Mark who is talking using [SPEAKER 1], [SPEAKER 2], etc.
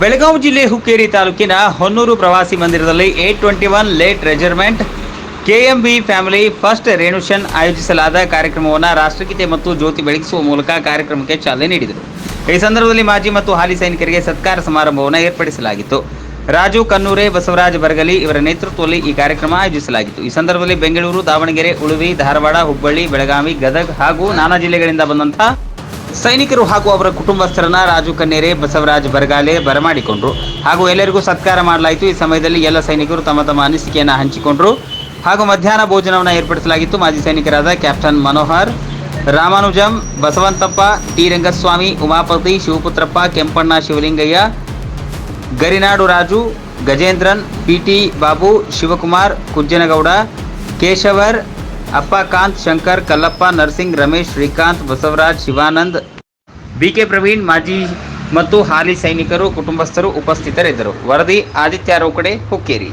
[SPEAKER 1] ಬೆಳಗಾವಿ ಜಿಲ್ಲೆ ಹುಕ್ಕೇರಿ ತಾಲೂಕಿನ ಹೊನ್ನೂರು ಪ್ರವಾಸಿ ಮಂದಿರದಲ್ಲಿ A twenty one late regiment KMB family first reunion ಆಯೋಜಿಸಲಾದ ಕಾರ್ಯಕ್ರಮವನ್ನು ರಾಷ್ಟ್ರಗೀತೆ ಮತ್ತು ಜ್ಯೋತಿ ಬೆಳಗಿಸುವ ಮೂಲಕ ಕಾರ್ಯಕ್ರಮಕ್ಕೆ ಚಾಲನೆ ನೀಡಿದರು. ಈ ಸಂದರ್ಭದಲ್ಲಿ ಮಾಜಿ ಮತ್ತು ಹಾಲಿ ಸೈನಿಕರಿಗೆ ಸತ್ಕಾರ ಸಮಾರಂಭವನ್ನು ಏರ್ಪಡಿಸಲಾಗಿತ್ತು. ರಾಜು ಕನ್ನೂರೆ ಬಸವರಾಜ ಬರಗಲಿ ಇವರ ನೇತೃತ್ವದಲ್ಲಿ ಈ ಕಾರ್ಯಕ್ರಮ ಆಯೋಜಿಸಲಾಗಿತ್ತು. ಈ ಸಂದರ್ಭದಲ್ಲಿ ಬೆಂಗಳೂರು ದಾವಣಗೆರೆ, ಉಳುವಿ, ಧಾರವಾಡ, ಹುಬ್ಬಳ್ಳಿ, ಬೆಳಗಾವಿ, ಗದಗ್ ಹಾಗೂ ನಾನಾ ಜಿಲ್ಲೆಗಳಿಂದ ಬಂದಂತಹ ಸೈನಿಕರು ಹಾಗೂ ಅವರ ಕುಟುಂಬಸ್ಥರನ್ನ ರಾಜು ಕನ್ನೇರೆ, ಬಸವರಾಜ್ ಬರಗಾಲೆ ಬರಮಾಡಿಕೊಂಡ್ರು ಹಾಗೂ ಎಲ್ಲರಿಗೂ ಸತ್ಕಾರ ಮಾಡಲಾಯಿತು. ಈ ಸಮಯದಲ್ಲಿ ಎಲ್ಲ ಸೈನಿಕರು ತಮ್ಮ ತಮ್ಮ ಅನಿಸಿಕೆಯನ್ನು ಹಂಚಿಕೊಂಡ್ರು. ಹಾಗೂ ಮಧ್ಯಾಹ್ನ ಭೋಜನವನ್ನು ಏರ್ಪಡಿಸಲಾಗಿತ್ತು. ಮಾಜಿ ಸೈನಿಕರಾದ captain Manohar, Ramanujam, Basavanthappa, T. Rangaswamy, Umapathi, Shivaputrappa, Kempanna, Shivalingaiah, Garinadu Raju, Gajendran PT Babu, Shivakumar, Kujjanagowda, Keshavar Appakanth Shankar, Kallappa, Narsing, Ramesh, Srikanth, Basavaraj, Shivanand, BK Praveen, ಮಾಜಿ ಮತ್ತು ಹಾಲಿ ಸೈನಿಕರು, ಕುಟುಂಬಸ್ಥರು ಉಪಸ್ಥಿತರಿದ್ದರು. ವರದಿ ಆದಿತ್ಯ ರೋಕಡೆ ಹುಕ್ಕೇರಿ.